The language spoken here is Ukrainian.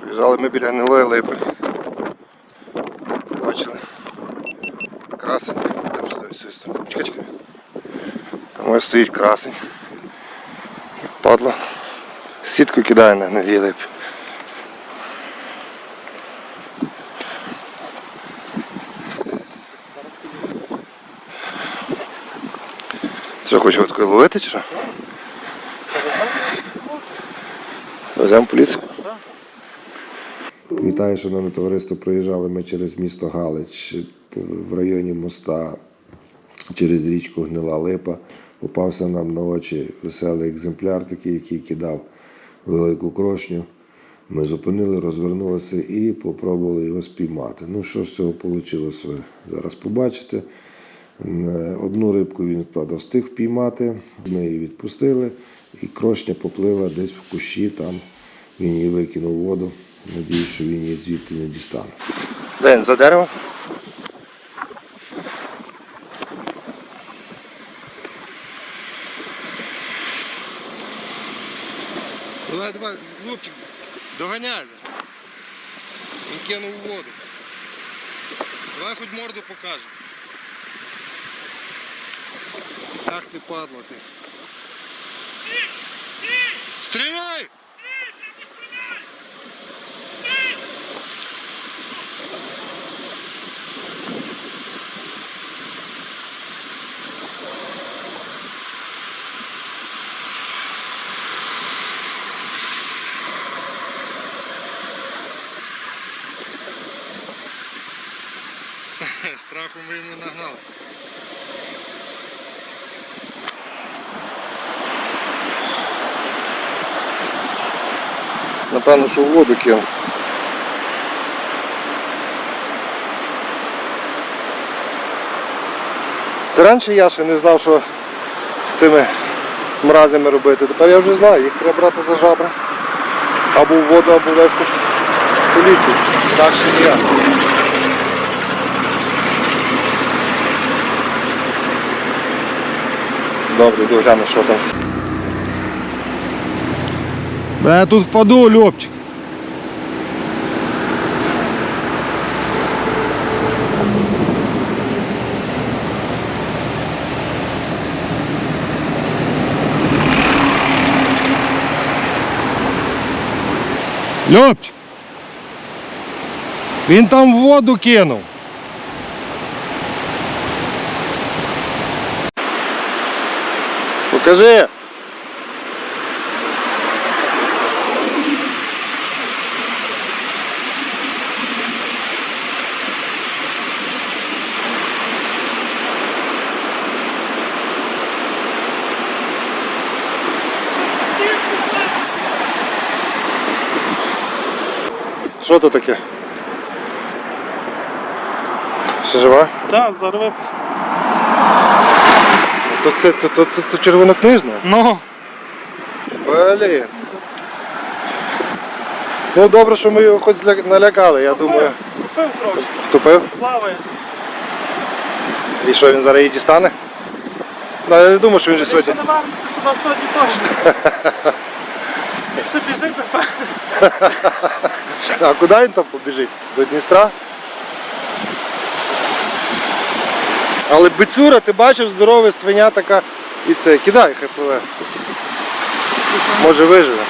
Приїжджали ми біля гнилої липи. Побачили. Красень. Там стоїть сторони. Чекай, чекай. Там ось стоїть красень. Як Падло. Сітку кидає на гнилій липі. Що, хочеш такою ловити чи що? Веземо поліцію. Вітаю, шановне товариство. Проїжджали ми через місто Галич в районі моста через річку Гнила Липа. Попався нам на очі веселий екземпляр, такий, який кидав велику крошню. Ми зупинили, розвернулися і спробували його спіймати. Ну, що з цього вийшло, ви зараз побачите. Е, Одну рибку він, правда, встиг впіймати, ми її відпустили, і крошня поплила десь в кущі, там він її викинув у воду. Надіюсь, що він її звідти не дістане. День за дерево. Давай, давай, глупчик, доганяй. Він кинув у воду. Давай хоч морду покажемо. Ах ти падла ти. Стріляй! Страху ми йому нагнали. Напевно, що в воду кинув. Це раніше я ще не знав, що з цими мразями робити. Тепер я вже знаю, їх треба брати за жабри. Або в воду, або вести в поліцію. Так ще ніяк. Добре, йду гляну, що там. Бля, я тут впаду, Льопчик. Льопчик. Він там воду кинув. Покажи. Що то таке? Ще жива? Так, зараз випустимо. То це, то, то, це, це червонокнижна? Ну, Блін. Ну добре, що ми його хоч зля- налякали, я думаю. купив трохи, Втопив? плаває. І що він зараз її дістане? Ну, я не думаю, що він же сьогодні. Якщо не вернеться сюди сьогодні точно. Якщо біжить, напевно. А куди він там побіжить? До Дністра? Але бицюра, ти бачив, здорова свиня така. І це, кидай, хай. Може виживе.